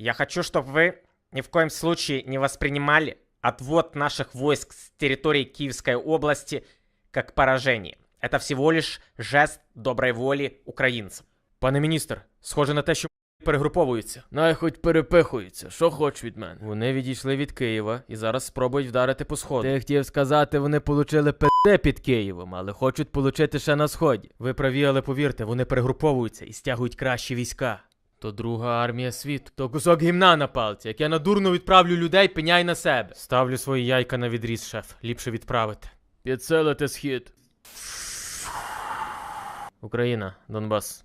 Я хочу, чтобы вы ни в коем случае не воспринимали отвод наших войск с территории Киевской области как поражение. Это всего лишь жест доброй воли украинцам. Пане міністр, схоже на те, що перегруповуються. Най хоч перепихуються, що хоч від мене. Вони відійшли від Києва і зараз спробують вдарити по сходу. Ти хотів сказати, вони получили ПТ під Києвом, але хочуть получити ще на сході. Ви праві, але повірте, вони перегруповуються і стягують кращі війська. То друга армія світу. То кусок гімна на палці, як я надурно відправлю людей, пеняй на себе. Ставлю свої яйка на відріз, шеф. Ліпше відправити. Підсилити схід. Україна, Донбас.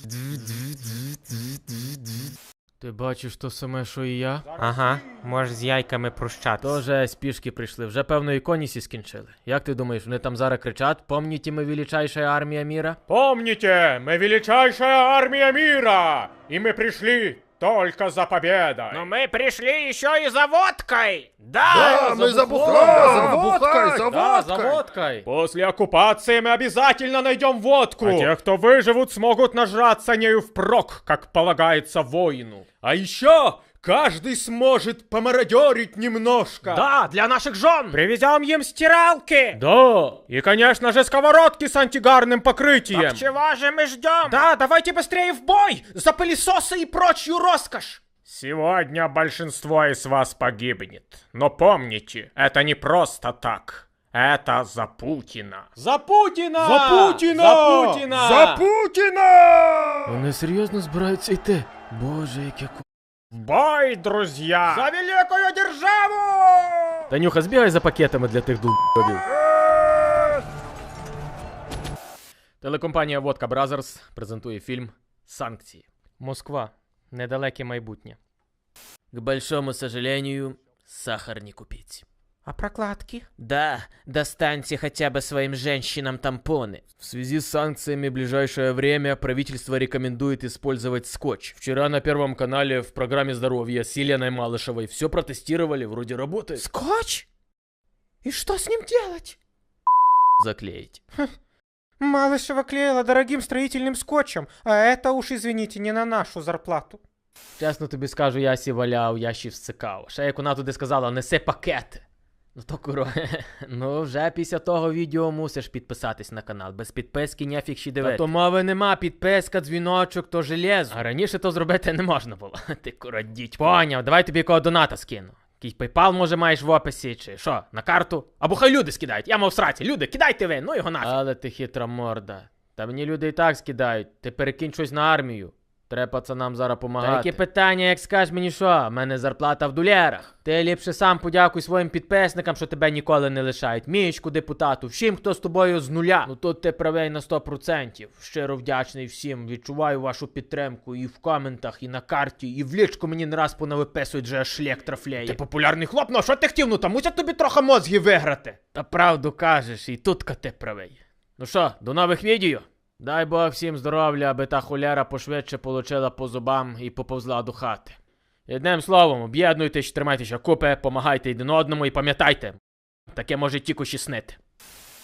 Ти бачиш то саме, що і я? Ага, можеш з яйками прощатися. Тоже спішки прийшли, вже певно і конісі скінчили. Як ти думаєш, вони там зараз кричать, помніте ми величайшая армія міра? Помните, мы величайшая армия мира, и мы пришли только за победой. Но мы пришли еще и за водкой! Да! Да, мы за бухлом, за водкой, за Да, водкой. за водкой! После оккупации мы обязательно найдем водку. А те, кто выживут, смогут нажраться нею впрок, как полагается воину. А еще каждый сможет помародерить немножко. Да, для наших жен! Привезем им стиралки! Да. И, конечно же, сковородки с антигарным покрытием. Так чего же мы ждем? Да, давайте быстрее в бой! За пылесосы и прочую роскошь! Сегодня большинство из вас погибнет. Но помните, это не просто так. Это за Путина. За Путіна! За Путіна! За Путіна! За Путина! Вони серйозно збираються йти. Боже, яке ку... В бой, друзья! За великую державу! Танюха, збігай за пакетами для тих дубів. Телекомпанія Водка Бразерс презентує фільм Санкції. Москва. Недалеке майбутнє. К большому сожалению, сахар не купить. А прокладки? Да, достаньте хотя бы своим женщинам тампоны. В связи с санкциями в ближайшее время правительство рекомендует использовать скотч. Вчера на Первом канале в программе здоровья с Еленой Малышевой все протестировали, вроде работает. Скотч? И что с ним делать? Заклеить. Малышева клеила дорогим строительным скотчем, а это уж, извините, не на нашу зарплату. Чесно тобі скажу, я сі валяв, я ще всикав. Ще як вона туди сказала, неси пакети. Ну то куро, ну вже після того відео мусиш підписатись на канал. Без підписки ніфіг ще Та то мови нема, підписка, дзвіночок, то железо. А раніше то зробити не можна було. Ти куро дідь. Поняв, давай тобі якого доната скину. Якийсь PayPal, може, маєш в описі, чи що, на карту? Або хай люди скидають. Я мав сраці. Люди, кидайте ви, ну його нафіг. Але ти хитра морда. Та мені люди і так скидають. Ти перекинь щось на армію. Треба пацанам зараз помагати. які питання, як скажеш мені що? У мене зарплата в долярах. Ти ліпше сам подякуй своїм підписникам, що тебе ніколи не лишають. Мічку, депутату, всім, хто з тобою з нуля. Ну тут ти правий на 100%. Щиро вдячний всім. Відчуваю вашу підтримку і в коментах, і на карті, і в лічку мені не раз понавиписують, же шлях трафляє. Ти популярний хлоп, ну що ти хотів? Ну та мусять тобі трохи мозги виграти. Та правду кажеш, і тут ти правий. Ну що, до нових відео? Дай Бог всім здоров'я, аби та хуляра пошвидше получила по зубам і поповзла до хати. Одним словом, об'єднуйтесь, тримайтеся купи, помагайте один одному і пам'ятайте, таке може тільки ще снити.